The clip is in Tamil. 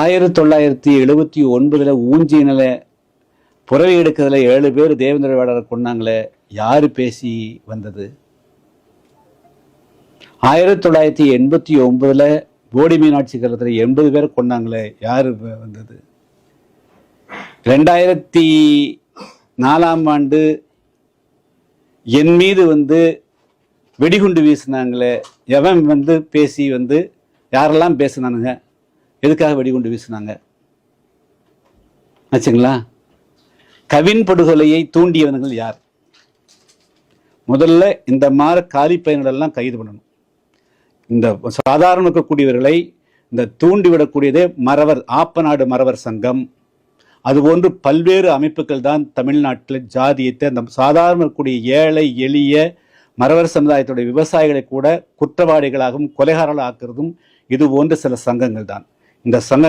ஆயிரத்தி தொள்ளாயிரத்தி எழுபத்தி ஒன்பதில் ஊஞ்சியினில் புறவை எடுக்கிறதுல ஏழு பேர் தேவேந்திர வேடரை கொண்டாங்களே யார் பேசி வந்தது? ஆயிரத்தி தொள்ளாயிரத்தி எண்பத்தி ஒன்பதில் போடி மீனாட்சி கருத்தில் எண்பது பேர் கொண்டாங்களே யார் வந்தது? ரெண்டாயிரத்தி நாலாம் ஆண்டு என் மீது வந்து வெடிகுண்டு வீசினாங்களே எவன் வந்து பேசி வந்து யாரெல்லாம் பேசினானுங்க? எதுக்காக வெடிகுண்டு வீசினாங்க? ஆச்சுங்களா? கவின் படுகொலையை தூண்டியவர்கள் யார்? முதல்ல இந்த மாதிரி காலி பையன்களெல்லாம் கைது பண்ணணும். இந்த சாதாரண இருக்கக்கூடியவர்களை இந்த தூண்டிவிடக்கூடியதே மறவர் ஆப்பநாடு மறவர் சங்கம். அதுபோன்று பல்வேறு அமைப்புகள் தான் தமிழ்நாட்டில் ஜாதியத்தை அந்த சாதாரண இருக்கக்கூடிய ஏழை எளிய மறவர் சமுதாயத்துடைய விவசாயிகளை கூட குற்றவாளிகளாகவும் கொலைகாரர்களாக ஆக்குறதும் இது போன்ற சில சங்கங்கள் தான். இந்த சங்க